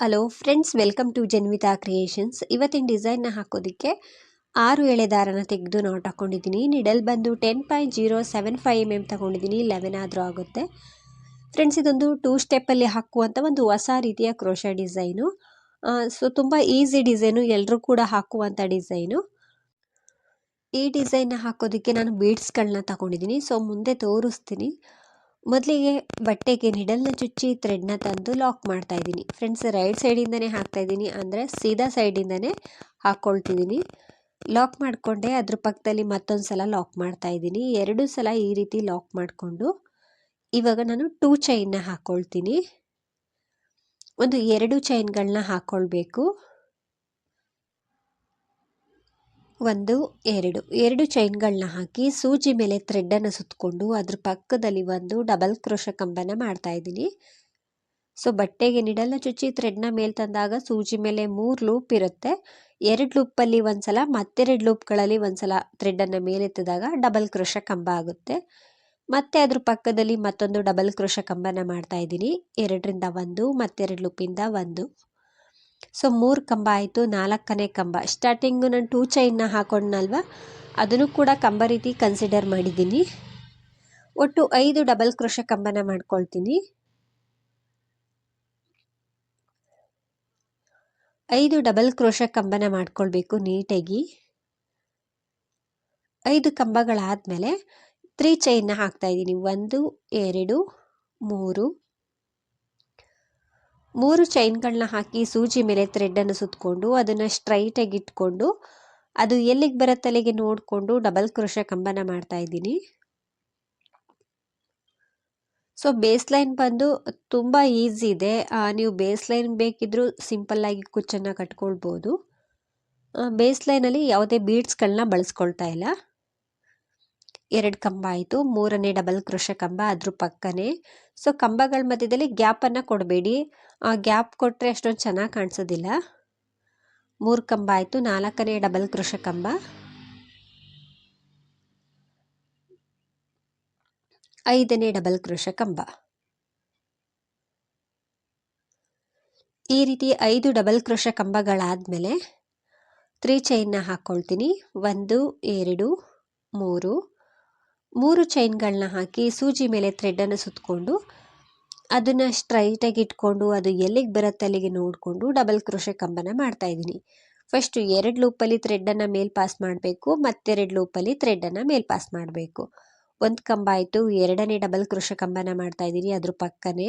Hello friends welcome to Janvitha creations ಇವತ್ತಿನ ಡಿಸೈನ್ನ ಹಾಕೋದಕ್ಕೆ ಆರು ಎಳೆ ದಾರನ ತೆಗೆದು ನಾಟ್ ಹಾಕ್ಕೊಂಡಿದ್ದೀನಿ ನಿಡಲ್ ಬಂದು ten point zero seven five M M ತಗೊಂಡಿದ್ದೀನಿ. ಲೆವೆನ್ ಆದರೂ ಆಗುತ್ತೆ. ಫ್ರೆಂಡ್ಸ್ ಇದೊಂದು ಟೂ ಸ್ಟೆಪ್ಪಲ್ಲಿ ಹಾಕುವಂಥ ಒಂದು ಹೊಸ ರೀತಿಯ ಕ್ರೋಶ ಡಿಸೈನು ಸೊ ತುಂಬ ಈಸಿ ಡಿಸೈನು ಎಲ್ಲರೂ ಕೂಡ ಹಾಕುವಂಥ ಡಿಸೈನು ಈ ಡಿಸೈನ್ನ ಹಾಕೋದಕ್ಕೆ ನಾನು ಬೀಡ್ಸ್ಗಳನ್ನ ತಗೊಂಡಿದ್ದೀನಿ. ಸೊ ಮುಂದೆ ತೋರಿಸ್ತೀನಿ. ಮೊದಲಿಗೆ ಬಟ್ಟೆಗೆ ನಿಡಲ್ನ ಚುಚ್ಚಿ ಥ್ರೆಡ್ನ ತಂದು ಲಾಕ್ ಮಾಡ್ತಾ ಇದ್ದೀನಿ. ಫ್ರೆಂಡ್ಸ್ ರೈಟ್ ಸೈಡಿಂದನೇ ಹಾಕ್ತಾ ಇದ್ದೀನಿ. ಅಂದರೆ ಸೀದಾ ಸೈಡಿಂದನೇ ಹಾಕ್ಕೊಳ್ತಿದ್ದೀನಿ ಲಾಕ್ ಮಾಡಿಕೊಂಡೆ ಅದ್ರ ಪಕ್ಕದಲ್ಲಿ ಮತ್ತೊಂದು ಸಲ ಲಾಕ್ ಮಾಡ್ತಾ ಇದ್ದೀನಿ. ಎರಡು ಸಲ ಈ ರೀತಿ ಲಾಕ್ ಮಾಡಿಕೊಂಡು ಇವಾಗ ನಾನು ಟೂ ಚೈನ್ನ ಹಾಕ್ಕೊಳ್ತೀನಿ ಒಂದು ಎರಡು ಚೈನ್ಗಳನ್ನ ಹಾಕ್ಕೊಳ್ಬೇಕು ಒಂದು, ಎರಡು. ಎರಡು ಚೈನ್ಗಳನ್ನ ಹಾಕಿ ಸೂಜಿ ಮೇಲೆ ಥ್ರೆಡ್ಡನ್ನು ಸುತ್ತಕೊಂಡು ಅದ್ರ ಪಕ್ಕದಲ್ಲಿ ಒಂದು ಡಬಲ್ ಕ್ರೋಶ ಕಂಬನ ಮಾಡ್ತಾ ಇದ್ದೀನಿ. ಸೊ ಬಟ್ಟೆಗೆ ನಿಡಲ್ನ ಚುಚ್ಚಿ ಥ್ರೆಡ್ನ ಮೇಲೆ ತಂದಾಗ ಸೂಜಿ ಮೇಲೆ ಮೂರು ಲೂಪ್ ಇರುತ್ತೆ. ಎರಡು ಲೂಪಲ್ಲಿ ಒಂದ್ಸಲ, ಮತ್ತೆರಡು ಲೂಪ್ಗಳಲ್ಲಿ ಒಂದ್ಸಲ ಥ್ರೆಡ್ಡನ್ನು ಮೇಲೆತ್ತಿದಾಗ ಡಬಲ್ ಕ್ರೋಶ ಕಂಬ ಆಗುತ್ತೆ. ಮತ್ತೆ ಅದ್ರ ಪಕ್ಕದಲ್ಲಿ ಮತ್ತೊಂದು ಡಬಲ್ ಕ್ರೋಶ ಕಂಬನ ಮಾಡ್ತಾ ಇದ್ದೀನಿ. ಎರಡರಿಂದ ಒಂದು, ಮತ್ತೆರಡು ಲೂಪಿಂದ ಒಂದು. ಸೊ ಮೂರು ಕಂಬ ಆಯಿತು, ನಾಲ್ಕನೇ ಕಂಬ. ಸ್ಟಾರ್ಟಿಂಗು ನಾನು ಟೂ ಚೈನ್ನ ಹಾಕೊಂಡ್ನಲ್ವ? ಅದನ್ನು ಕೂಡ ಕಂಬ ರೀತಿ ಕನ್ಸಿಡರ್ ಮಾಡಿದ್ದೀನಿ. ಒಟ್ಟು ಐದು ಡಬಲ್ ಕ್ರೋಶ ಕಂಬನ ಮಾಡ್ಕೊಳ್ತೀನಿ. ಐದು ಡಬಲ್ ಕ್ರೋಶ ಕಂಬನ ಮಾಡ್ಕೊಳ್ಬೇಕು ನೀಟಾಗಿ. ಐದು ಕಂಬಗಳಾದಮೇಲೆ ತ್ರೀ ಚೈನ್ನ ಹಾಕ್ತಾ ಇದ್ದೀನಿ. ಒಂದು, ಎರಡು, ಮೂರು ಮೂರು ಚೈನ್ಗಳನ್ನ ಹಾಕಿ ಸೂಜಿ ಮೇಲೆ ಥ್ರೆಡ್ಡನ್ನು ಸುತ್ತಕೊಂಡು ಅದನ್ನು ಸ್ಟ್ರೈಟಾಗಿ ಇಟ್ಕೊಂಡು ಅದು ಎಲ್ಲಿಗೆ ಬರೋ ತಲೆಗೆ ನೋಡಿಕೊಂಡು ಡಬಲ್ ಕ್ರೋಶ ಕಂಬನ ಮಾಡ್ತಾ ಇದ್ದೀನಿ. ಸೊ ಬೇಸ್ ಲೈನ್ ಬಂದು ತುಂಬ ಈಸಿ ಇದೆ. ನೀವು ಬೇಸ್ ಲೈನ್ ಬೇಕಿದ್ರೂ ಸಿಂಪಲ್ಲಾಗಿ ಕುಚ್ಚನ್ನು ಕಟ್ಕೊಳ್ಬೋದು. ಬೇಸ್ ಲೈನಲ್ಲಿ ಯಾವುದೇ ಬೀಡ್ಸ್ಗಳನ್ನ ಬಳಸ್ಕೊಳ್ತಾ ಇಲ್ಲ. ಎರಡು ಕಂಬ ಆಯಿತು. ಮೂರನೇ ಡಬಲ್ ಕ್ರೋಶ ಕಂಬ, ಅದ್ರ ಪಕ್ಕನೇ. ಸೊ ಕಂಬಗಳ ಮಧ್ಯದಲ್ಲಿ ಗ್ಯಾಪನ್ನು ಕೊಡಬೇಡಿ. ಆ ಗ್ಯಾಪ್ ಕೊಟ್ಟರೆ ಅಷ್ಟೊಂದು ಚೆನ್ನಾಗಿ ಕಾಣಿಸೋದಿಲ್ಲ. ಮೂರು ಕಂಬ ಆಯಿತು. ನಾಲ್ಕನೇ ಡಬಲ್ ಕ್ರೋಶ ಕಂಬ. ಐದನೇ ಡಬಲ್ ಕ್ರೋಶ ಕಂಬ. ಈ ರೀತಿ ಐದು ಡಬಲ್ ಕ್ರೋಶ ಕಂಬಗಳಾದಮೇಲೆ ತ್ರೀ ಚೈನ್ನ ಹಾಕ್ಕೊಳ್ತೀನಿ ಒಂದು, ಎರಡು, ಮೂರು. ಮೂರು ಚೈನ್ಗಳನ್ನ ಹಾಕಿ ಸೂಜಿ ಮೇಲೆ ಥ್ರೆಡ್ಡನ್ನು ಸುತ್ತಕೊಂಡು ಅದನ್ನು ಸ್ಟ್ರೈಟಾಗಿ ಇಟ್ಕೊಂಡು ಅದು ಎಲ್ಲಿಗೆ ಬರುತ್ತೆ ಅಲ್ಲಿಗೆ ನೋಡಿಕೊಂಡು ಡಬಲ್ ಕ್ರೋಶೆ ಕಂಬನ ಮಾಡ್ತಾ ಇದ್ದೀನಿ. ಫಸ್ಟು ಎರಡು ಲೂಪಲ್ಲಿ ಥ್ರೆಡ್ಡನ್ನು ಮೇಲ್ ಪಾಸ್ ಮಾಡಬೇಕು, ಮತ್ತೆರಡು ಲೂಪಲ್ಲಿ ಥ್ರೆಡ್ಡನ್ನು ಮೇಲ್ ಪಾಸ್ ಮಾಡಬೇಕು. ಒಂದು ಕಂಬ ಆಯಿತು, ಎರಡನೇ ಡಬಲ್ ಕ್ರೋಶ ಕಂಬನ ಮಾಡ್ತಾ ಇದ್ದೀನಿ, ಅದ್ರ ಪಕ್ಕನೇ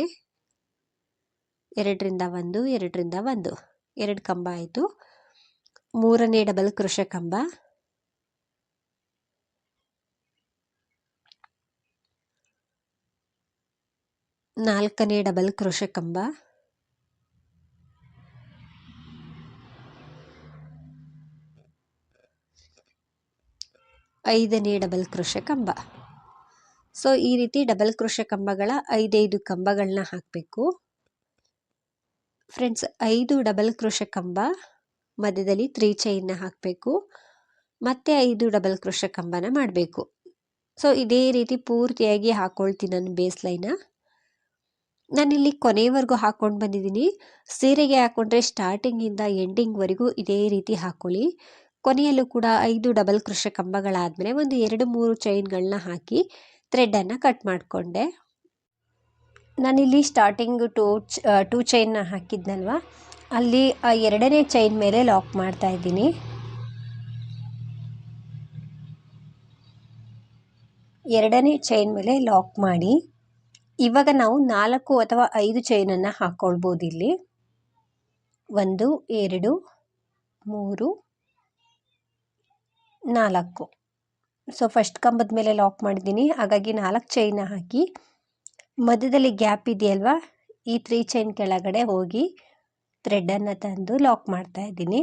ಎರಡರಿಂದ ಒಂದು ಎರಡರಿಂದ ಒಂದು. ಎರಡು ಕಂಬ ಆಯಿತು, ಮೂರನೇ ಡಬಲ್ ಕ್ರೋಶ ಕಂಬ. ನಾಲ್ಕನೇ ಡಬಲ್ ಕ್ರೋಶ ಕಂಬ. ಐದನೇ ಡಬಲ್ ಕ್ರೋಶ ಕಂಬ. ಸೊ, ಈ ರೀತಿ ಡಬಲ್ ಕ್ರೋಶ ಕಂಬಗಳ ಐದೈದು ಕಂಬಗಳನ್ನ ಹಾಕಬೇಕು. ಫ್ರೆಂಡ್ಸ್, ಐದು ಡಬಲ್ ಕ್ರೋಶ ಕಂಬ ಮಧ್ಯದಲ್ಲಿ ತ್ರೀ ಚೈನ್ನ ಹಾಕಬೇಕು. ಮತ್ತೆ ಐದು ಡಬಲ್ ಕ್ರೋಶ ಕಂಬನ ಮಾಡಬೇಕು. ಸೊ, ಇದೇ ರೀತಿ ಪೂರ್ತಿಯಾಗಿ ಹಾಕ್ಕೊಳ್ತೀನಿ ನಾನು ಬೇಸ್ ಲೈನ ನಾನಿಲ್ಲಿ ಕೊನೆಯವರೆಗೂ ಹಾಕ್ಕೊಂಡು ಬಂದಿದ್ದೀನಿ. ಸೀರೆಗೆ ಹಾಕ್ಕೊಂಡ್ರೆ ಸ್ಟಾರ್ಟಿಂಗಿಂದ ಎಂಡಿಂಗ್ವರೆಗೂ ಇದೇ ರೀತಿ ಹಾಕ್ಕೊಳ್ಳಿ ಕೊನೆಯಲ್ಲೂ ಕೂಡ ಐದು ಡಬಲ್ ಕೃಷ ಕಂಬಗಳಾದಮೇಲೆ ಒಂದು ಎರಡು ಮೂರು ಚೈನ್ಗಳನ್ನ ಹಾಕಿ ಥ್ರೆಡ್ಡನ್ನು ಕಟ್ ಮಾಡಿಕೊಂಡೆ. ನಾನಿಲ್ಲಿ ಸ್ಟಾರ್ಟಿಂಗು ಟೂ ಟೂ ಚೈನ್ನ ಹಾಕಿದ್ನಲ್ವ? ಅಲ್ಲಿ ಆ ಎರಡನೇ ಚೈನ್ ಮೇಲೆ ಲಾಕ್ ಮಾಡ್ತಾ ಇದ್ದೀನಿ. ಎರಡನೇ ಚೈನ್ ಮೇಲೆ ಲಾಕ್ ಮಾಡಿ. ಇವಾಗ ನಾವು ನಾಲ್ಕು ಅಥವಾ ಐದು ಚೈನನ್ನು ಹಾಕ್ಕೊಳ್ಬೋದು ಇಲ್ಲಿ ಒಂದು, ಎರಡು, ಮೂರು, ನಾಲ್ಕು. ಸೊ ಫಸ್ಟ್ ಕಂಬದ ಮೇಲೆ ಲಾಕ್ ಮಾಡಿದ್ದೀನಿ. ಹಾಗಾಗಿ ನಾಲ್ಕು ಚೈನ ಹಾಕಿ ಮಧ್ಯದಲ್ಲಿ ಗ್ಯಾಪ್ ಇದೆಯಲ್ವಾ? ಈ ತ್ರೀ ಚೈನ್ ಕೆಳಗಡೆ ಹೋಗಿ ಥ್ರೆಡನ್ನು ತಂದು ಲಾಕ್ ಮಾಡ್ತಾ ಇದ್ದೀನಿ.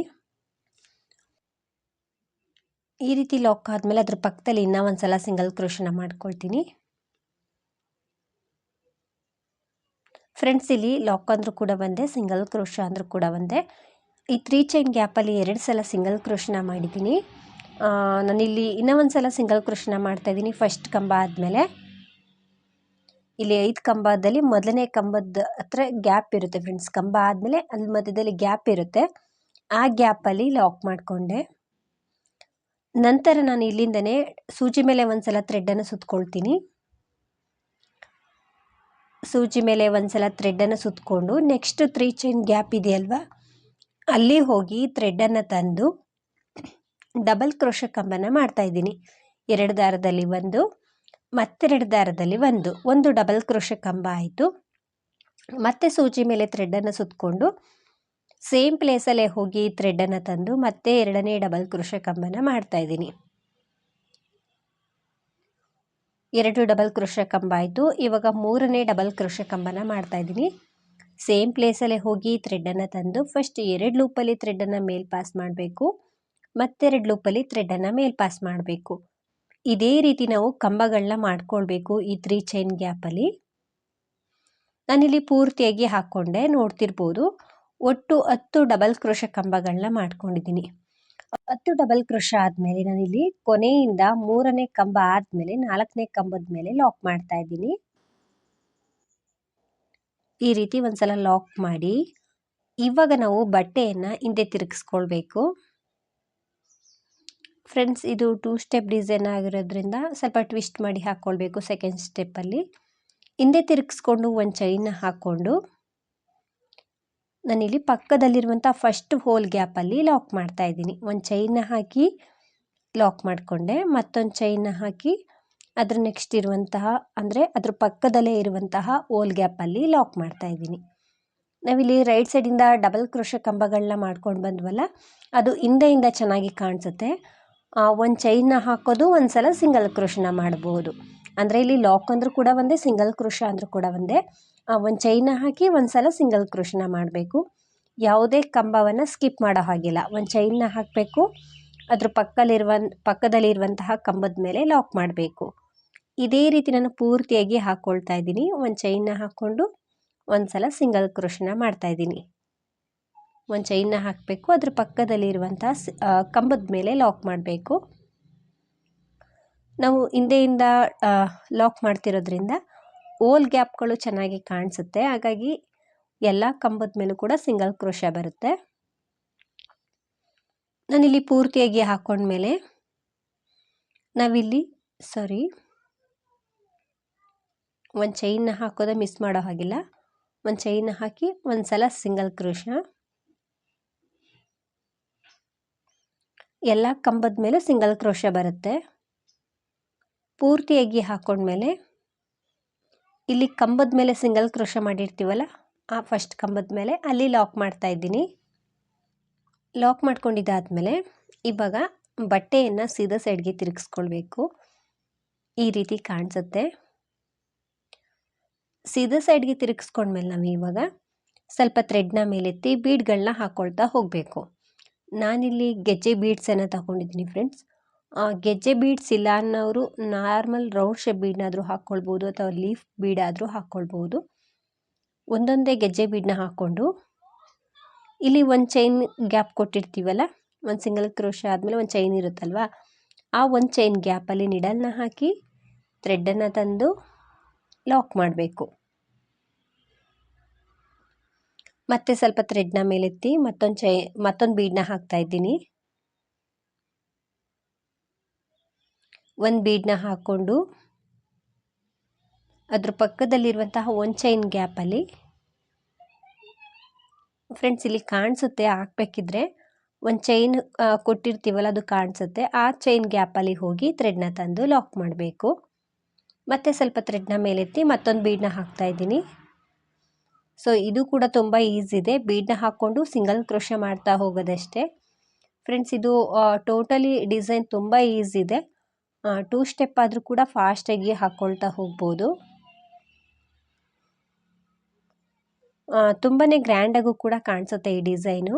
ಈ ರೀತಿ ಲಾಕ್ ಆದಮೇಲೆ ಅದ್ರ ಪಕ್ಕದಲ್ಲಿ ಇನ್ನೂ ಒಂದು ಸಲ ಸಿಂಗಲ್ ಕ್ರೋಶನ ಮಾಡ್ಕೊಳ್ತೀನಿ. ಫ್ರೆಂಡ್ಸ್ ಇಲ್ಲಿ ಲಾಕ್ ಅಂದರೂ ಕೂಡ ಒಂದೇ ಸಿಂಗಲ್ ಕ್ರೋಶ ಅಂದರೂ ಕೂಡ ಒಂದೇ ಈ ತ್ರೀ ಚೈನ್ ಗ್ಯಾಪಲ್ಲಿ ಎರಡು ಸಲ ಸಿಂಗಲ್ ಕ್ರೋಶನ ಮಾಡಿದ್ದೀನಿ. ನಾನಿಲ್ಲಿ ಇನ್ನೂ ಒಂದು ಸಲ ಸಿಂಗಲ್ ಕ್ರೋಶನ ಮಾಡ್ತಾಯಿದ್ದೀನಿ ಫಸ್ಟ್ ಕಂಬ ಆದಮೇಲೆ. ಇಲ್ಲಿ ಐದು ಕಂಬದಲ್ಲಿ ಮೊದಲನೇ ಕಂಬದ ಹತ್ರ ಗ್ಯಾಪ್ ಇರುತ್ತೆ ಫ್ರೆಂಡ್ಸ್ ಕಂಬ ಆದಮೇಲೆ ಅಲ್ಲಿ ಮಧ್ಯದಲ್ಲಿ ಗ್ಯಾಪ್ ಇರುತ್ತೆ. ಆ ಗ್ಯಾಪಲ್ಲಿ ಲಾಕ್ ಮಾಡಿಕೊಂಡೆ. ನಂತರ ನಾನು ಇಲ್ಲಿಂದನೇ ಸೂಜಿ ಮೇಲೆ ಒಂದು ಸಲ ಥ್ರೆಡ್ಡನ್ನು ಸುತ್ಕೊಳ್ತೀನಿ. ಸೂಜಿ ಮೇಲೆ ಒಂದು ಸಲ ಥ್ರೆಡ್ಡನ್ನು ಸುತ್ತಕೊಂಡು ನೆಕ್ಸ್ಟ್ ತ್ರೀ ಚೈನ್ ಗ್ಯಾಪ್ ಇದೆಯಲ್ವಾ? ಅಲ್ಲಿ ಹೋಗಿ ಥ್ರೆಡ್ಡನ್ನು ತಂದು ಡಬಲ್ ಕ್ರೋಶ ಕಂಬನ ಮಾಡ್ತಾ ಇದ್ದೀನಿ. ಎರಡು ದಾರದಲ್ಲಿ ಒಂದು, ಮತ್ತೆರಡು ದಾರದಲ್ಲಿ ಒಂದು. ಒಂದು ಡಬಲ್ ಕ್ರೋಶ ಕಂಬ ಆಯಿತು. ಮತ್ತೆ ಸೂಜಿ ಮೇಲೆ ಥ್ರೆಡ್ಡನ್ನು ಸುತ್ತಕೊಂಡು ಸೇಮ್ ಪ್ಲೇಸಲ್ಲೇ ಹೋಗಿ ಥ್ರೆಡ್ಡನ್ನು ತಂದು ಮತ್ತೆ ಎರಡನೇ ಡಬಲ್ ಕ್ರೋಶ ಕಂಬನ ಮಾಡ್ತಾ ಇದ್ದೀನಿ ಎರಡು ಡಬಲ್ ಕ್ರೋಶ ಕಂಬ ಆಯಿತು. ಇವಾಗ ಮೂರನೇ ಡಬಲ್ ಕ್ರೋಶ ಕಂಬನ ಮಾಡ್ತಾ ಇದ್ದೀನಿ. ಸೇಮ್ ಪ್ಲೇಸಲ್ಲೇ ಹೋಗಿ ಥ್ರೆಡ್ಡನ್ನು ತಂದು ಫಸ್ಟ್ ಎರಡು ಲೂಪಲ್ಲಿ ಥ್ರೆಡ್ಡನ್ನು ಮೇಲ್ ಪಾಸ್ ಮಾಡಬೇಕು. ಮತ್ತೆರಡು ಲೂಪಲ್ಲಿ ಥ್ರೆಡ್ಡನ್ನು ಮೇಲ್ ಪಾಸ್ ಮಾಡಬೇಕು. ಇದೇ ರೀತಿ ನಾವು ಕಂಬಗಳನ್ನ ಮಾಡ್ಕೊಳ್ಬೇಕು ಈ ತ್ರೀ ಚೈನ್ ಗ್ಯಾಪಲ್ಲಿ ನಾನಿಲ್ಲಿ ಪೂರ್ತಿಯಾಗಿ ಹಾಕ್ಕೊಂಡೆ ನೋಡ್ತಿರ್ಬೋದು. ಒಟ್ಟು ಹತ್ತು ಡಬಲ್ ಕ್ರೋಶ ಕಂಬಗಳನ್ನ ಮಾಡ್ಕೊಂಡಿದ್ದೀನಿ. ಹತ್ತು ಡಬಲ್ ಕ್ರೋಶ ನಾನು ಇಲ್ಲಿ ಕೊನೆಯಿಂದ ಮೂರನೇ ಕಂಬ ಆದ್ಮೇಲೆ, ನಾಲ್ಕನೇ ಕಂಬದ ಮೇಲೆ ಲಾಕ್ ಮಾಡ್ತಾ ಇದ್ದೀನಿ. ಈ ರೀತಿ ಒಂದ್ಸಲ ಲಾಕ್ ಮಾಡಿ, ಇವಾಗ ನಾವು ಬಟ್ಟೆಯನ್ನು ಹಿಂದೆ ತಿರುಗಿಸ್ಕೊಳ್ಬೇಕು. ಫ್ರೆಂಡ್ಸ್ ಇದು ಟೂ ಸ್ಟೆಪ್ ಡಿಸೈನ್ ಆಗಿರೋದ್ರಿಂದ ಸ್ವಲ್ಪ ಟ್ವಿಸ್ಟ್ ಮಾಡಿ ಹಾಕ್ಕೊಳ್ಬೇಕು ಸೆಕೆಂಡ್ ಸ್ಟೆಪ್ಪಲ್ಲಿ ಹಿಂದೆ ತಿರುಗಿಸ್ಕೊಂಡು ಒಂದು ಚೈನ್ನ ಹಾಕ್ಕೊಂಡು. ನಾನಿಲ್ಲಿ ಪಕ್ಕದಲ್ಲಿರುವಂಥ ಫಸ್ಟ್ ಹೋಲ್ ಗ್ಯಾಪಲ್ಲಿ ಲಾಕ್ ಮಾಡ್ತಾ ಇದ್ದೀನಿ. ಒಂದು ಚೈನ್ನ ಹಾಕಿ ಲಾಕ್ ಮಾಡಿಕೊಂಡೆ, ಮತ್ತೊಂದು ಚೈನ್ನ ಹಾಕಿ ಅದ್ರ ನೆಕ್ಸ್ಟ್ ಇರುವಂತಹ ಅಂದರೆ ಅದ್ರ ಪಕ್ಕದಲ್ಲೇ ಇರುವಂತಹ ಓಲ್ ಗ್ಯಾಪಲ್ಲಿ ಲಾಕ್ ಮಾಡ್ತಾ ಇದ್ದೀನಿ. ನಾವಿಲ್ಲಿ ರೈಟ್ ಸೈಡಿಂದ ಡಬಲ್ ಕ್ರೋಶ ಕಂಬಗಳನ್ನ ಮಾಡ್ಕೊಂಡು ಬಂದ್ವಲ್ಲ, ಅದು ಹಿಂದೆಯಿಂದ ಚೆನ್ನಾಗಿ ಕಾಣಿಸುತ್ತೆ. ಒಂದು ಚೈನ್ನ ಹಾಕೋದು ಒಂದು ಸಲ ಸಿಂಗಲ್ ಕ್ರೋಶನ ಮಾಡ್ಬೋದು. ಅಂದರೆ ಇಲ್ಲಿ ಲಾಕ್ ಅಂದರೂ ಕೂಡ ಒಂದೇ ಸಿಂಗಲ್ ಕ್ರೋಶ ಅಂದರೂ ಕೂಡ ಒಂದೇ. ಒಂದು ಚೈನ ಹಾಕಿ ಒಂದು ಸಲ ಸಿಂಗಲ್ ಕ್ರೋಶನ ಮಾಡಬೇಕು. ಯಾವುದೇ ಕಂಬವನ್ನು ಸ್ಕಿಪ್ ಮಾಡೋ ಹಾಗಿಲ್ಲ. ಒಂದು ಚೈನ್ನ ಹಾಕಬೇಕು. ಅದ್ರ ಪಕ್ಕದಲ್ಲಿರುವ, ಪಕ್ಕದಲ್ಲಿರುವಂತಹ ಕಂಬದ ಮೇಲೆ ಲಾಕ್ ಮಾಡಬೇಕು. ಇದೇ ರೀತಿ ನಾನು ಪೂರ್ತಿಯಾಗಿ ಹಾಕ್ಕೊಳ್ತಾ ಇದ್ದೀನಿ. ಒಂದು ಚೈನ್ನ ಹಾಕ್ಕೊಂಡು ಒಂದು ಸಲ ಸಿಂಗಲ್ ಕ್ರೋಶನ ಮಾಡ್ತಾಯಿದ್ದೀನಿ ಒಂದು ಚೈನ್ನ ಹಾಕಬೇಕು. ಅದ್ರ ಪಕ್ಕದಲ್ಲಿರುವಂತಹ ಕಂಬದ ಮೇಲೆ ಲಾಕ್ ಮಾಡಬೇಕು. ನಾವು ಹಿಂದೆಯಿಂದ ಲಾಕ್ ಮಾಡ್ತಿರೋದ್ರಿಂದ ಓಲ್ ಗ್ಯಾಪ್ಗಳು ಚೆನ್ನಾಗಿ ಕಾಣಿಸುತ್ತೆ. ಹಾಗಾಗಿ ಎಲ್ಲ ಕಂಬದ ಮೇಲೂ ಕೂಡ ಸಿಂಗಲ್ ಕ್ರೋಶ ಬರುತ್ತೆ. ನಾನಿಲ್ಲಿ ಪೂರ್ತಿಯಾಗಿ ಹಾಕೊಂಡ್ಮೇಲೆ ನಾವಿಲ್ಲಿ, ಸಾರಿ, ಒಂದು ಚೈನ್ನ ಹಾಕೋದೇ ಮಿಸ್ ಮಾಡೋ ಹಾಗಿಲ್ಲ. ಒಂದು ಚೈನ್ನ ಹಾಕಿ ಒಂದು ಸಲ ಸಿಂಗಲ್ ಕ್ರೋಶ. ಎಲ್ಲ ಕಂಬದ ಮೇಲೆ ಸಿಂಗಲ್ ಕ್ರೋಶ ಬರುತ್ತೆ. ಪೂರ್ತಿಯಾಗಿ ಹಾಕ್ಕೊಂಡ್ಮೇಲೆ ಇಲ್ಲಿ ಕಂಬದ ಮೇಲೆ ಸಿಂಗಲ್ ಕ್ರೋಶ ಮಾಡಿರ್ತೀವಲ್ಲ, ಆ ಫಸ್ಟ್ ಕಂಬದ ಮೇಲೆ ಅಲ್ಲಿ ಲಾಕ್ ಮಾಡ್ತಾ ಇದ್ದೀನಿ. ಲಾಕ್ ಮಾಡ್ಕೊಂಡಿದ್ದಾದಮೇಲೆ ಇವಾಗ ಬಟ್ಟೆಯನ್ನು ಸೀದಾ ಸೈಡ್ಗೆ ತಿರುಗಿಸ್ಕೊಳ್ಬೇಕು. ಈ ರೀತಿ ಕಾಣಿಸುತ್ತೆ. ಸೀದಾ ಸೈಡ್ಗೆ ತಿರುಗಿಸ್ಕೊಂಡ್ಮೇಲೆ ನಾವು ಇವಾಗ ಸ್ವಲ್ಪ ಥ್ರೆಡ್ನ ಮೇಲೆತ್ತಿ ಬೀಡ್ಗಳನ್ನ ಹಾಕ್ಕೊಳ್ತಾ ಹೋಗಬೇಕು. ನಾನಿಲ್ಲಿ ಗೆಜ್ಜೆ ಬೀಡ್ಸನ್ನು ತಗೊಂಡಿದ್ದೀನಿ ಫ್ರೆಂಡ್ಸ್ ಗೆಜ್ಜೆ ಬೀಡ್ಸ್ ಇಲ್ಲ ಅನ್ನೋರು ನಾರ್ಮಲ್ ರೌಂಡ್ ಶೇಪ್ ಬೀಡ್ನಾದರೂ ಹಾಕ್ಕೊಳ್ಬೋದು ಅಥವಾ ಲೀಫ್ ಬೀಡಾದರೂ ಹಾಕ್ಕೊಳ್ಬೋದು. ಒಂದೊಂದೇ ಗೆಜ್ಜೆ ಬೀಡನ್ನ ಹಾಕ್ಕೊಂಡು, ಇಲ್ಲಿ ಒಂದು ಚೈನ್ ಗ್ಯಾಪ್ ಕೊಟ್ಟಿರ್ತೀವಲ್ಲ, ಒಂದು ಸಿಂಗಲ್ ಕ್ರೋಶ ಆದಮೇಲೆ ಒಂದು ಚೈನ್ ಇರುತ್ತಲ್ವ, ಆ ಒಂದು ಚೈನ್ ಗ್ಯಾಪಲ್ಲಿ ನಿಡಲ್ನ ಹಾಕಿ ಥ್ರೆಡ್ಡನ್ನು ತಂದು ಲಾಕ್ ಮಾಡಬೇಕು. ಮತ್ತೆ ಸ್ವಲ್ಪ ಥ್ರೆಡ್ನ ಮೇಲೆತ್ತಿ ಮತ್ತೊಂದು ಚೈ, ಮತ್ತೊಂದು ಬೀಡನ್ನ ಹಾಕ್ತಾ ಇದ್ದೀನಿ. ಒಂದು ಬೀಡನ್ನ ಹಾಕ್ಕೊಂಡು ಅದ್ರ ಪಕ್ಕದಲ್ಲಿರುವಂತಹ ಒಂದು ಚೈನ್ ಗ್ಯಾಪಲ್ಲಿ ಫ್ರೆಂಡ್ಸ್ ಇಲ್ಲಿ ಕಾಣಿಸುತ್ತೆ ಹಾಕ್ಬೇಕಿದ್ರೆ ಒಂದು ಚೈನ್ ಕೊಟ್ಟಿರ್ತೀವಲ್ಲ ಅದು ಕಾಣಿಸುತ್ತೆ. ಆ ಚೈನ್ ಗ್ಯಾಪಲ್ಲಿ ಹೋಗಿ ಥ್ರೆಡ್ನ ತಂದು ಲಾಕ್ ಮಾಡಬೇಕು. ಮತ್ತೆ ಸ್ವಲ್ಪ ಥ್ರೆಡ್ನ ಮೇಲೆತ್ತಿ ಮತ್ತೊಂದು ಬೀಡನ್ನ ಹಾಕ್ತಾ ಇದ್ದೀನಿ. ಸೊ ಇದು ಕೂಡ ತುಂಬ ಈಸಿ ಇದೆ. ಬೀಡನ್ನ ಹಾಕ್ಕೊಂಡು ಸಿಂಗಲ್ ಕ್ರೋಶ ಮಾಡ್ತಾ ಹೋಗೋದಷ್ಟೇ. ಫ್ರೆಂಡ್ಸ್ ಇದು ಟೋಟಲಿ ಡಿಸೈನ್ ತುಂಬ ಈಸಿ ಇದೆ. ಟೂ ಸ್ಟೆಪ್ ಆದರೂ ಕೂಡ ಫಾಸ್ಟಾಗಿ ಹಾಕ್ಕೊಳ್ತಾ ಹೋಗ್ಬೋದು. ತುಂಬಾ ಗ್ರ್ಯಾಂಡಾಗೂ ಕೂಡ ಕಾಣಿಸುತ್ತೆ ಈ ಡಿಸೈನು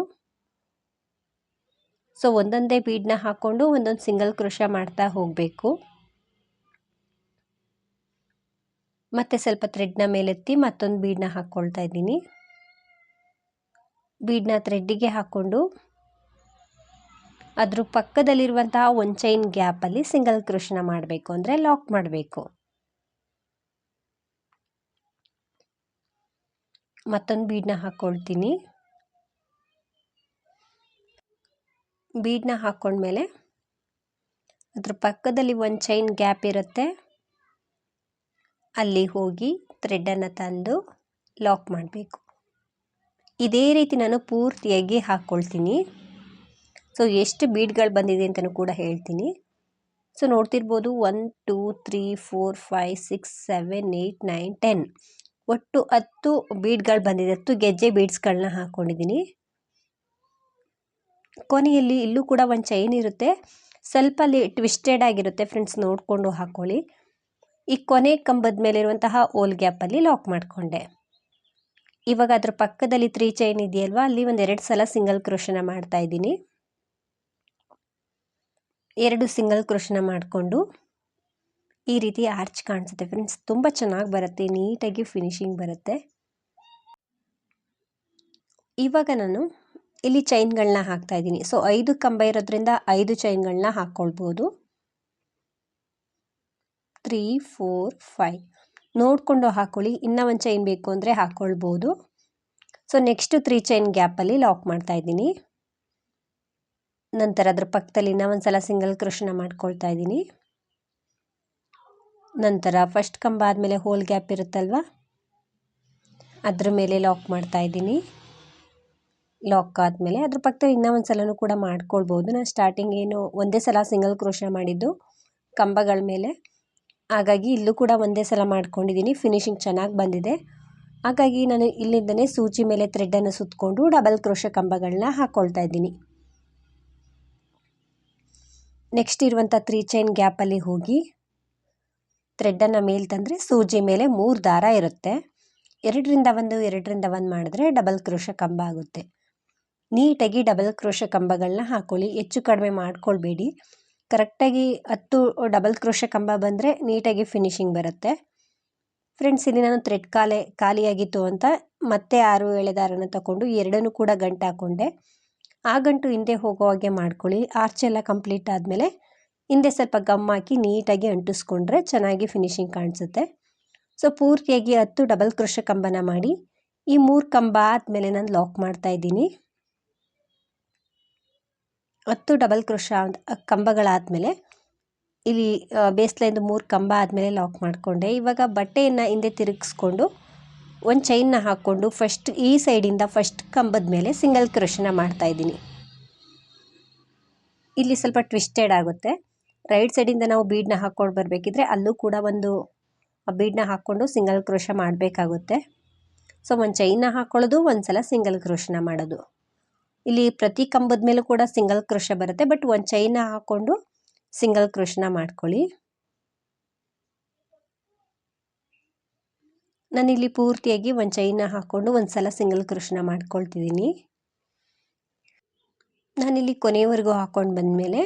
ಸೊ ಒಂದೊಂದೇ ಬೀಡನ್ನ ಹಾಕ್ಕೊಂಡು ಒಂದೊಂದು ಸಿಂಗಲ್ ಕೃಷ ಮಾಡ್ತಾ ಹೋಗಬೇಕು. ಮತ್ತೆ ಸ್ವಲ್ಪ ಥ್ರೆಡ್ನ ಮೇಲೆತ್ತಿ ಮತ್ತೊಂದು ಬೀಡನ್ನ ಹಾಕ್ಕೊಳ್ತಾ ಇದ್ದೀನಿ. ಬೀಡನ್ನ ಥ್ರೆಡ್ಡಿಗೆ ಹಾಕ್ಕೊಂಡು ಅದ್ರ ಪಕ್ಕದಲ್ಲಿರುವಂತಹ ಒಂದು ಚೈನ್ ಗ್ಯಾಪಲ್ಲಿ ಸಿಂಗಲ್ ಕ್ರೋಶನ ಮಾಡಬೇಕು ಅಂದರೆ ಲಾಕ್ ಮಾಡಬೇಕು. ಮತ್ತೊಂದು ಬೀಡನ್ನ ಹಾಕ್ಕೊಳ್ತೀನಿ ಬೀಡನ್ನ ಹಾಕ್ಕೊಂಡ್ಮೇಲೆ ಅದ್ರ ಪಕ್ಕದಲ್ಲಿ ಒಂದು ಚೈನ್ ಗ್ಯಾಪ್ ಇರುತ್ತೆ. ಅಲ್ಲಿ ಹೋಗಿ ಥ್ರೆಡ್ಡನ್ನು ತಂದು ಲಾಕ್ ಮಾಡಬೇಕು. ಇದೇ ರೀತಿ ನಾನು ಪೂರ್ತಿಯಾಗಿ ಹಾಕ್ಕೊಳ್ತೀನಿ ಸೊ ಎಷ್ಟು ಬೀಡ್ಗಳು ಬಂದಿದೆ ಅಂತಲೂ ಕೂಡ ಹೇಳ್ತೀನಿ. ಸೊ ನೋಡ್ತಿರ್ಬೋದು one two three four five six seven eight nine ten ಒಟ್ಟು ಹತ್ತು ಬೀಡ್ಗಳು ಬಂದಿದೆ. ಹತ್ತು ಗೆಜ್ಜೆ ಬೀಡ್ಸ್ಗಳನ್ನ ಹಾಕ್ಕೊಂಡಿದ್ದೀನಿ ಕೊನೆಯಲ್ಲಿ ಇಲ್ಲೂ ಕೂಡ ಒಂದು ಚೈನ್ ಇರುತ್ತೆ. ಸ್ವಲ್ಪ ಅಲ್ಲಿ ಟ್ವಿಸ್ಟೆಡ್ ಆಗಿರುತ್ತೆ ಫ್ರೆಂಡ್ಸ್ ನೋಡಿಕೊಂಡು ಹಾಕ್ಕೊಳ್ಳಿ ಈ ಕೊನೆ ಕಂಬದ ಮೇಲಿರುವಂತಹ ಓಲ್ ಗ್ಯಾಪಲ್ಲಿ ಲಾಕ್ ಮಾಡಿಕೊಂಡೆ. ಇವಾಗ ಅದ್ರ ಪಕ್ಕದಲ್ಲಿ ತ್ರೀ ಚೈನ್ ಇದೆಯಲ್ವಾ? ಅಲ್ಲಿ ಒಂದು ಎರಡು ಸಲ ಸಿಂಗಲ್ ಕ್ರೋಶನ ಮಾಡ್ತಾ ಇದ್ದೀನಿ. ಎರಡು ಸಿಂಗಲ್ ಕ್ರೋಶನ ಮಾಡಿಕೊಂಡು ಈ ರೀತಿ ಆರ್ಚ್ ಕಾಣಿಸುತ್ತೆ ಫ್ರೆಂಡ್ಸ್ ತುಂಬ ಚೆನ್ನಾಗಿ ಬರುತ್ತೆ, ನೀಟಾಗಿ ಫಿನಿಶಿಂಗ್ ಬರುತ್ತೆ. ಇವಾಗ ನಾನು ಇಲ್ಲಿ ಚೈನ್ಗಳನ್ನ ಹಾಕ್ತಾ ಇದ್ದೀನಿ. ಸೊ ಐದು ಕಂಬ ಇರೋದ್ರಿಂದ ಐದು ಚೈನ್ಗಳನ್ನ ಹಾಕ್ಕೊಳ್ಬೋದು ತ್ರೀ ಫೋರ್ ಫೈವ್ ನೋಡಿಕೊಂಡು ಹಾಕ್ಕೊಳ್ಳಿ ಇನ್ನೂ ಒಂದು ಚೈನ್ ಬೇಕು ಅಂದರೆ ಹಾಕ್ಕೊಳ್ಬೋದು ಸೊ ನೆಕ್ಸ್ಟು ತ್ರೀ ಚೈನ್ ಗ್ಯಾಪಲ್ಲಿ ಲಾಕ್ ಮಾಡ್ತಾ ಇದ್ದೀನಿ. ನಂತರ ಅದ್ರ ಪಕ್ಕದಲ್ಲಿ ಒಂದು ಸಲ ಸಿಂಗಲ್ ಕೃಷ್ಣ ಮಾಡ್ಕೊಳ್ತಾ ಇದ್ದೀನಿ. ನಂತರ ಫಸ್ಟ್ ಕಂಬ ಆದಮೇಲೆ ಹೋಲ್ ಗ್ಯಾಪ್ ಇರುತ್ತಲ್ವ? ಅದ್ರ ಮೇಲೆ ಲಾಕ್ ಮಾಡ್ತಾ ಇದ್ದೀನಿ. ಲಾಕ್ ಆದಮೇಲೆ ಅದ್ರ ಪಕ್ಕದಲ್ಲಿ ಇನ್ನೂ ಒಂದು ಕೂಡ ಮಾಡ್ಕೊಳ್ಬೋದು. ನಾನು ಸ್ಟಾರ್ಟಿಂಗ್ ಏನು ಒಂದೇ ಸಲ ಸಿಂಗಲ್ ಕ್ರೋಶ ಮಾಡಿದ್ದು, ಕಂಬಗಳ ಮೇಲೆ. ಹಾಗಾಗಿ ಇಲ್ಲೂ ಕೂಡ ಒಂದೇ ಸಲ ಮಾಡ್ಕೊಂಡಿದ್ದೀನಿ. ಫಿನಿಶಿಂಗ್ ಚೆನ್ನಾಗಿ ಬಂದಿದೆ. ಹಾಗಾಗಿ ನಾನು ಇಲ್ಲಿಂದನೇ ಸೂಚಿ ಮೇಲೆ ಥ್ರೆಡ್ಡನ್ನು ಸುತ್ತಕೊಂಡು ಡಬಲ್ ಕ್ರೋಶ ಕಂಬಗಳನ್ನ ಹಾಕ್ಕೊಳ್ತಾ ಇದ್ದೀನಿ. ನೆಕ್ಸ್ಟ್ ಇರುವಂಥ ತ್ರೀ ಚೈನ್ ಗ್ಯಾಪಲ್ಲಿ ಹೋಗಿ ಥ್ರೆಡ್ಡನ್ನು ಮೇಲೆ ತಂದರೆ ಸೂಜಿ ಮೇಲೆ ಮೂರು ದಾರ ಇರುತ್ತೆ. ಎರಡರಿಂದ ಒಂದು ಎರಡರಿಂದ ಒಂದು ಮಾಡಿದ್ರೆ ಡಬಲ್ ಕ್ರೋಶ ಕಂಬ ಆಗುತ್ತೆ. ನೀಟಾಗಿ ಡಬಲ್ ಕ್ರೋಶ ಕಂಬಗಳನ್ನ ಹಾಕ್ಕೊಳ್ಳಿ ಹೆಚ್ಚು ಕಡಿಮೆ ಮಾಡ್ಕೊಳ್ಬೇಡಿ. ಕರೆಕ್ಟಾಗಿ ಹತ್ತು ಡಬಲ್ ಕ್ರೋಶ ಕಂಬ ಬಂದರೆ ನೀಟಾಗಿ ಫಿನಿಶಿಂಗ್ ಬರುತ್ತೆ. ಫ್ರೆಂಡ್ಸ್ ಇಲ್ಲಿ ನಾನು ಥ್ರೆಡ್ ಕಾಲೆ, ಖಾಲಿಯಾಗಿತ್ತು ಅಂತ ಮತ್ತೆ ಆರು ಎಳೆದಾರನ ತಗೊಂಡು ಎರಡನ್ನೂ ಕೂಡ ಗಂಟು ಹಾಕ್ಕೊಂಡೆ ಆ ಗಂಟು ಹಿಂದೆ ಹೋಗೋ ಹಾಗೆ ಮಾಡ್ಕೊಳ್ಳಿ. ಆರ್ಚೆಲ್ಲ ಕಂಪ್ಲೀಟ್ ಆದಮೇಲೆ ಹಿಂದೆ ಸ್ವಲ್ಪ ಗಮ್ ಹಾಕಿ ನೀಟಾಗಿ ಅಂಟಿಸ್ಕೊಂಡ್ರೆ ಚೆನ್ನಾಗಿ ಫಿನಿಶಿಂಗ್ ಕಾಣಿಸುತ್ತೆ. ಸೊ ಪೂರ್ತಿಯಾಗಿ ಹತ್ತು ಡಬಲ್ ಕೃಷ ಕಂಬನ ಮಾಡಿ ಈ ಮೂರು ಕಂಬ ಆದಮೇಲೆ ನಾನು ಲಾಕ್ ಮಾಡ್ತಾ ಇದ್ದೀನಿ. ಹತ್ತು ಡಬಲ್ ಕ್ರೋಶ ಕಂಬಗಳಾದಮೇಲೆ ಇಲ್ಲಿ ಬೇಸ್ ಲೈನ್ದು ಮೂರು ಕಂಬ ಆದಮೇಲೆ ಲಾಕ್ ಮಾಡಿಕೊಂಡೆ. ಇವಾಗ ಬಟ್ಟೆಯನ್ನು ಹಿಂದೆ ತಿರುಗಿಸ್ಕೊಂಡು ಒಂದು ಚೈನ್ನ ಹಾಕ್ಕೊಂಡು ಫಸ್ಟ್ ಈ ಸೈಡಿಂದ ಫಸ್ಟ್ ಕಂಬದ ಮೇಲೆ ಸಿಂಗಲ್ ಕ್ರೋಶನ ಮಾಡ್ತಾಯಿದ್ದೀನಿ ಇಲ್ಲಿ ಸ್ವಲ್ಪ ಟ್ವಿಸ್ಟೆಡ್ ಆಗುತ್ತೆ. ರೈಟ್ ಸೈಡಿಂದ ನಾವು ಬೀಡನ್ನ ಹಾಕ್ಕೊಂಡು ಬರಬೇಕಿದ್ರೆ ಅಲ್ಲೂ ಕೂಡ ಒಂದು ಬೀಡನ್ನ ಹಾಕ್ಕೊಂಡು ಸಿಂಗಲ್ ಕ್ರೋಶ ಮಾಡಬೇಕಾಗುತ್ತೆ. ಸೊ ಒಂದು ಚೈನ್ನ ಹಾಕ್ಕೊಳ್ಳೋದು ಒಂದು ಸಲ ಸಿಂಗಲ್ ಕ್ರೋಶನ ಮಾಡೋದು. ಇಲ್ಲಿ ಪ್ರತಿ ಕಂಬದ ಮೇಲೂ ಕೂಡ ಸಿಂಗಲ್ ಕ್ರೋಶ ಬರುತ್ತೆ ಬಟ್ ಒಂದು ಚೈನ್ನ ಹಾಕ್ಕೊಂಡು ಸಿಂಗಲ್ ಕ್ರೋಶನ ಮಾಡ್ಕೊಳ್ಳಿ. ನಾನಿಲ್ಲಿ ಪೂರ್ತಿಯಾಗಿ ಒಂದು ಚೈನ ಹಾಕ್ಕೊಂಡು ಒಂದು ಸಲ ಸಿಂಗಲ್ ಕೃಷ್ಣ ಮಾಡ್ಕೊಳ್ತಿದ್ದೀನಿ ನಾನಿಲ್ಲಿ ಕೊನೆಯವರೆಗೂ ಹಾಕ್ಕೊಂಡು ಬಂದಮೇಲೆ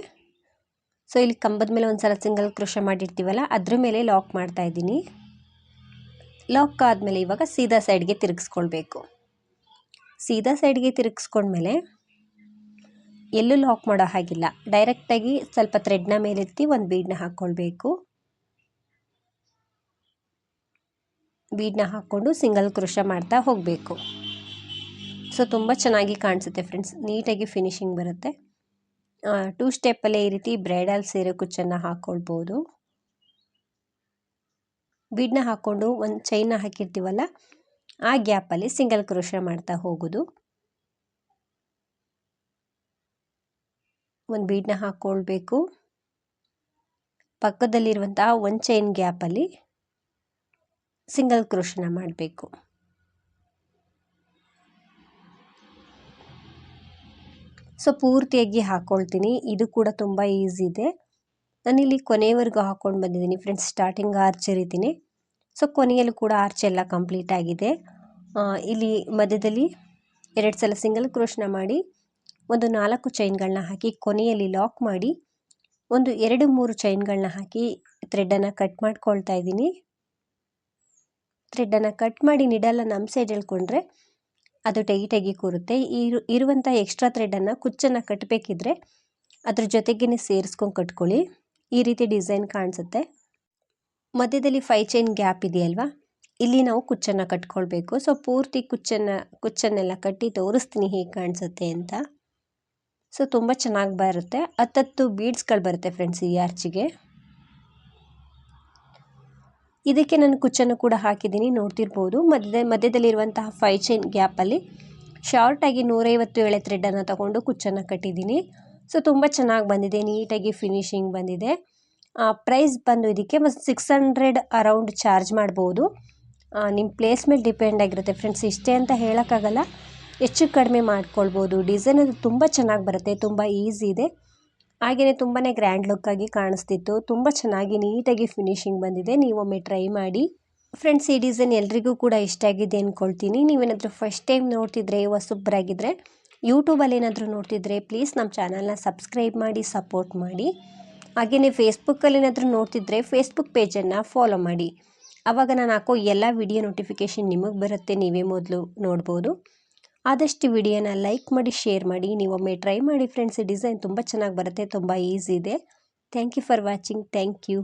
ಸೊ ಇಲ್ಲಿ ಕಂಬದ ಮೇಲೆ ಒಂದು ಸಲ ಸಿಂಗಲ್ ಕೃಷ್ಣ ಮಾಡಿರ್ತೀವಲ್ಲ, ಅದ್ರ ಮೇಲೆ ಲಾಕ್ ಮಾಡ್ತಾ ಇದ್ದೀನಿ. ಲಾಕ್ ಆದಮೇಲೆ ಇವಾಗ ಸೀದಾ ಸೈಡ್ಗೆ ತಿರುಗಿಸ್ಕೊಳ್ಬೇಕು. ಸೀದಾ ಸೈಡ್ಗೆ ತಿರುಗಿಸ್ಕೊಂಡ್ಮೇಲೆ, ಎಲ್ಲೂ ಲಾಕ್ ಮಾಡೋ ಹಾಗಿಲ್ಲ. ಡೈರೆಕ್ಟಾಗಿ ಸ್ವಲ್ಪ ಥ್ರೆಡ್ನ ಮೇಲೆತ್ತಿ ಒಂದು ಬೀಡನ್ನ ಹಾಕ್ಕೊಳ್ಬೇಕು ಬೀಡನ್ನ ಹಾಕ್ಕೊಂಡು ಸಿಂಗಲ್ ಕ್ರೋಶ ಮಾಡ್ತಾ ಹೋಗಬೇಕು. ಸೊ, ತುಂಬ ಚೆನ್ನಾಗಿ ಕಾಣಿಸುತ್ತೆ ಫ್ರೆಂಡ್ಸ್. ನೀಟಾಗಿ ಫಿನಿಶಿಂಗ್ ಬರುತ್ತೆ. ಟೂ ಸ್ಟೆಪ್ಪಲ್ಲೇ ಈ ರೀತಿ ಬ್ರೈಡಲ್ ಸೀರೆ ಕುಚ್ಚನ್ನು ಹಾಕ್ಕೊಳ್ಬೋದು ಬೀಡನ್ನ ಹಾಕ್ಕೊಂಡು ಒಂದು ಚೈನ ಹಾಕಿರ್ತೀವಲ್ಲ, ಆ ಗ್ಯಾಪಲ್ಲಿ ಸಿಂಗಲ್ ಕ್ರೋಶ ಮಾಡ್ತಾ ಹೋಗೋದು. ಒಂದು ಬೀಡನ್ನ ಹಾಕ್ಕೊಳ್ಬೇಕು ಪಕ್ಕದಲ್ಲಿರುವಂತಹ ಒಂದು ಚೈನ್ ಗ್ಯಾಪಲ್ಲಿ ಸಿಂಗಲ್ ಕ್ರೋಶನ ಮಾಡಬೇಕು. ಸೊ, ಪೂರ್ತಿಯಾಗಿ ಹಾಕ್ಕೊಳ್ತೀನಿ ಇದು ಕೂಡ ತುಂಬ ಈಸಿ ಇದೆ. ನಾನಿಲ್ಲಿ ಕೊನೆಯವರೆಗೂ ಹಾಕ್ಕೊಂಡು ಬಂದಿದ್ದೀನಿ. ಫ್ರೆಂಡ್ಸ್, ಸ್ಟಾರ್ಟಿಂಗ್ ಆರ್ಚ್ ಸೊ, ಕೊನೆಯಲ್ಲೂ ಕೂಡ ಆರ್ಚ್ ಎಲ್ಲ ಕಂಪ್ಲೀಟ್ ಆಗಿದೆ. ಇಲ್ಲಿ ಮಧ್ಯದಲ್ಲಿ ಎರಡು ಸಲ ಸಿಂಗಲ್ ಕ್ರೋಶನ ಮಾಡಿ, ಒಂದು ನಾಲ್ಕು ಚೈನ್ಗಳನ್ನ ಹಾಕಿ, ಕೊನೆಯಲ್ಲಿ ಲಾಕ್ ಮಾಡಿ, ಒಂದು ಎರಡು ಮೂರು ಚೈನ್ಗಳನ್ನ ಹಾಕಿ ಥ್ರೆಡ್ಡನ್ನು ಕಟ್ ಮಾಡ್ಕೊಳ್ತಾ ಇದ್ದೀನಿ. ಥ್ರೆಡ್ಡನ್ನು ಕಟ್ ಮಾಡಿ ನಿಡಲ್ಲ ನಮ್ಮ ಸೈಡ್ ಹೇಳ್ಕೊಂಡ್ರೆ ಅದು ಟೈಟಾಗಿ ಕೂರುತ್ತೆ. ಇರು, ಇರುವಂಥ ಎಕ್ಸ್ಟ್ರಾ ಥ್ರೆಡ್ಡನ್ನು ಕುಚ್ಚನ್ನು ಕಟ್ಟಬೇಕಿದ್ರೆ ಅದ್ರ ಜೊತೆಗೇ ಸೇರಿಸ್ಕೊಂಡು ಕಟ್ಕೊಳ್ಳಿ. ಈ ರೀತಿ ಡಿಸೈನ್ ಕಾಣಿಸುತ್ತೆ. ಮಧ್ಯದಲ್ಲಿ ಫೈ ಚೈನ್ ಗ್ಯಾಪ್ ಇದೆಯಲ್ವಾ? ಇಲ್ಲಿ ನಾವು ಕುಚ್ಚನ್ನು ಕಟ್ಕೊಳ್ಬೇಕು. ಸೊ, ಪೂರ್ತಿ ಕುಚ್ಚನ್ನು, ಕುಚ್ಚನ್ನೆಲ್ಲ ಕಟ್ಟಿ ತೋರಿಸ್ತೀನಿ ಹೇಗೆ ಕಾಣಿಸುತ್ತೆ ಅಂತ. ಸೊ, ತುಂಬ ಚೆನ್ನಾಗಿ ಬರುತ್ತೆ. ಹತ್ತತ್ತು ಬೀಡ್ಸ್ಗಳು ಬರುತ್ತೆ ಫ್ರೆಂಡ್ಸ್ ಈ ಆರ್ಚಿಗೆ. ಇದಕ್ಕೆ ನಾನು ಕುಚ್ಚನ್ನು ಕೂಡ ಹಾಕಿದ್ದೀನಿ, ನೋಡ್ತಿರ್ಬೋದು. ಮಧ್ಯದ ಮಧ್ಯದಲ್ಲಿರುವಂತಹ ಫೈ ಚೈನ್ ಗ್ಯಾಪಲ್ಲಿ ಶಾರ್ಟಾಗಿ ನೂರೈವತ್ತು ಎಳೆ ಥ್ರೆಡನ್ನು ತಗೊಂಡು ಕುಚ್ಚನ್ನು ಕಟ್ಟಿದ್ದೀನಿ. ಸೊ ತುಂಬ ಚೆನ್ನಾಗಿ ಬಂದಿದೆ, ನೀಟಾಗಿ ಫಿನಿಶಿಂಗ್ ಬಂದಿದೆ. ಪ್ರೈಸ್ ಬಂದು ಇದಕ್ಕೆ ಮತ್ತು ಸಿಕ್ಸ್ ಹಂಡ್ರೆಡ್ ಅರೌಂಡ್ ಚಾರ್ಜ್ ಮಾಡ್ಬೋದು. ನಿಮ್ಮ ಪ್ಲೇಸ್ ಮೇಲೆ ಡಿಪೆಂಡ್ ಆಗಿರುತ್ತೆ. ಫ್ರೆಂಡ್ಸ್ ಇಷ್ಟೇ ಅಂತ ಹೇಳೋಕ್ಕಾಗಲ್ಲ. ಹೆಚ್ಚು ಕಡಿಮೆ ಮಾಡ್ಕೊಳ್ಬೋದು. ಡಿಸೈನ್ ಅದು ತುಂಬ ಚೆನ್ನಾಗಿ ಬರುತ್ತೆ, ತುಂಬ ಈಸಿ ಇದೆ. ಹಾಗೆಯೇ ತುಂಬಾ ಗ್ರ್ಯಾಂಡ್ ಲುಕ್ಕಾಗಿ ಕಾಣಿಸ್ತಿತ್ತು. ತುಂಬ ಚೆನ್ನಾಗಿ ನೀಟಾಗಿ ಫಿನಿಶಿಂಗ್ ಬಂದಿದೆ. ನೀವೊಮ್ಮೆ ಟ್ರೈ ಮಾಡಿ. ಫ್ರೆಂಡ್ಸ್ ಈ ಡಿಸೈನ್ ಎಲ್ರಿಗೂ ಕೂಡ ಇಷ್ಟ ಆಗಿದೆ ಅಂದ್ಕೊಳ್ತೀನಿ ನೀವೇನಾದರೂ ಫಸ್ಟ್ ಟೈಮ್ ನೋಡ್ತಿದ್ರೆ ಹೊಸಬ್ರಾಗಿದ್ದರೆ ಯೂಟ್ಯೂಬಲ್ಲಿ ಏನಾದರೂ ನೋಡ್ತಿದ್ರೆ ಪ್ಲೀಸ್ ನಮ್ಮ ಚಾನಲ್ನ ಸಬ್ಸ್ಕ್ರೈಬ್ ಮಾಡಿ ಸಪೋರ್ಟ್ ಮಾಡಿ. ಹಾಗೆಯೇ ಫೇಸ್ಬುಕ್ಕಲ್ಲಿ ಏನಾದರೂ ನೋಡ್ತಿದ್ರೆ ಫೇಸ್ಬುಕ್ ಪೇಜನ್ನು ಫಾಲೋ ಮಾಡಿ. ಆವಾಗ ನಾನು ಹಾಕೋ ಎಲ್ಲ ವಿಡಿಯೋ ನೋಟಿಫಿಕೇಷನ್ ನಿಮಗೆ ಬರುತ್ತೆ. ನೀವೇ ಮೊದಲು ನೋಡ್ಬೋದು. ಆದಷ್ಟು ವಿಡಿಯೋನ ಲೈಕ್ ಮಾಡಿ, ಶೇರ್ ಮಾಡಿ, ನೀವೊಮ್ಮೆ ಟ್ರೈ ಮಾಡಿ ಫ್ರೆಂಡ್ಸ್ ಡಿಸೈನ್ ತುಂಬ ಚೆನ್ನಾಗಿ ಬರುತ್ತೆ, ತುಂಬ ಈಸಿ ಇದೆ. Thank you for watching, thank you.